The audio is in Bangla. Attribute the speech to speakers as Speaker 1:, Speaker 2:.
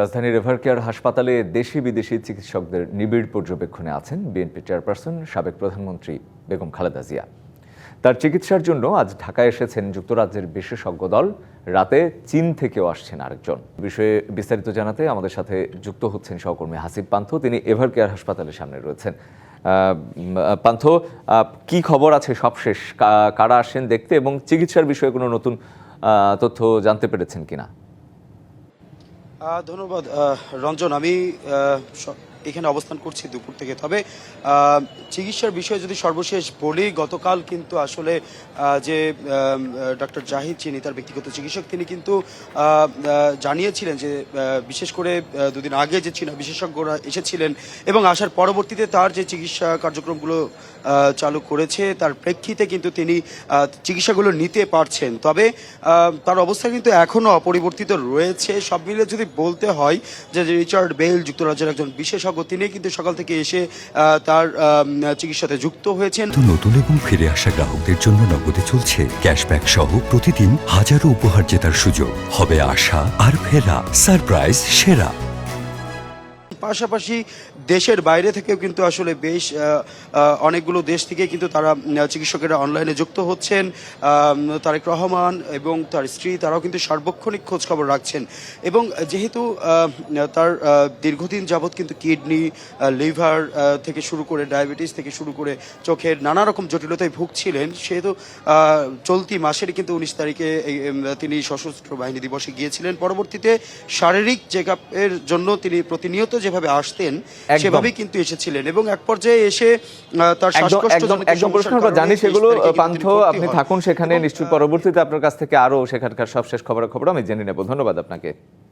Speaker 1: রাজধানীর এভারকেয়ার হাসপাতালে দেশি বিদেশি চিকিৎসকদের নিবিড় পর্যবেক্ষণে আছেন বিএনপি চেয়ারপারসন সাবেক প্রধানমন্ত্রী বেগম খালেদা জিয়া। তার চিকিৎসার জন্য আজ ঢাকায় এসেছেন যুক্তরাজ্যের বিশেষজ্ঞ দল। রাতে চীন থেকেও আসছেন আরেকজন। বিষয়ে বিস্তারিত জানাতে আমাদের সাথে যুক্ত হচ্ছেন সহকর্মী হাসিব পান্থ। তিনি এভারকেয়ার হাসপাতালের সামনে রয়েছেন। পান্থ কি খবর আছে সবশেষ? কারা আসেন দেখতে এবং চিকিৎসার বিষয়ে কোনো নতুন তথ্য জানতে পেরেছেন কিনা?
Speaker 2: ধন্যবাদ রঞ্জন। আমি এখানে অবস্থান করছি দুপুর থেকে। তবে চিকিৎসার বিষয়ে যদি সর্বশেষ বলি, গতকাল কিন্তু আসলে যে ডক্টর জাহিদ চিনি তার ব্যক্তিগত চিকিৎসক, তিনি কিন্তু জানিয়েছিলেন যে বিশেষ করে দুদিন আগে যে চীনা বিশেষজ্ঞরা এসেছিলেন এবং আসার পরবর্তীতে তার যে চিকিৎসা কার্যক্রমগুলো চালু করেছে, তার প্রেক্ষিতে কিন্তু তিনি চিকিৎসাগুলো নিতে পারছেন। তবে তার অবস্থা কিন্তু এখনও অপরিবর্তিত রয়েছে। সব মিলে যদি বলতে হয় যে, রিচার্ড বেল যুক্তরাজ্যের একজন বিশেষজ্ঞ তিনি কিন্তু সকাল থেকে এসে তার চিকিৎসাতে যুক্ত হয়েছেন।
Speaker 3: নতুন এবং ফিরে আসা গ্রাহকদের জন্য নগদে চলছে ক্যাশব্যাক সহ প্রতিদিন হাজারো উপহার জেতার সুযোগ। হবে আশা আর ফেরা। সারপ্রাইজ সেরা।
Speaker 2: পাশাপাশি দেশের বাইরে থেকেও কিন্তু আসলে বেশ অনেকগুলো দেশ থেকে কিন্তু তারা চিকিৎসকেরা অনলাইনে যুক্ত হচ্ছেন। তারেক রহমান এবং তার স্ত্রী, তারাও কিন্তু সার্বক্ষণিক খোঁজ খবর রাখছেন। এবং যেহেতু তার দীর্ঘদিন যাবৎ কিন্তু কিডনি লিভার থেকে শুরু করে ডায়াবেটিস থেকে শুরু করে চোখের নানা রকম জটিলতায় ভুগছিলেন, সেহেতু চলতি মাসের কিন্তু উনিশ তারিখে তিনি সশস্ত্র বাহিনী দিবসে গিয়েছিলেন। পরবর্তীতে শারীরিক চেক জন্য তিনি প্রতিনিয়ত যেভাবে আসতেন সেভাবেই কিন্তু এসেছিলেন এবং এক পর্যায়ে এসে তার
Speaker 1: একদম প্রশ্ন জানি সেগুলো পান্থ আপনি থাকুন সেখানে নিশ্চয়ই পরবর্তীতে আপনার কাছ থেকে আরও সেখানকার সবশেষ খবর খবর আমি জেনে নেব। ধন্যবাদ আপনাকে।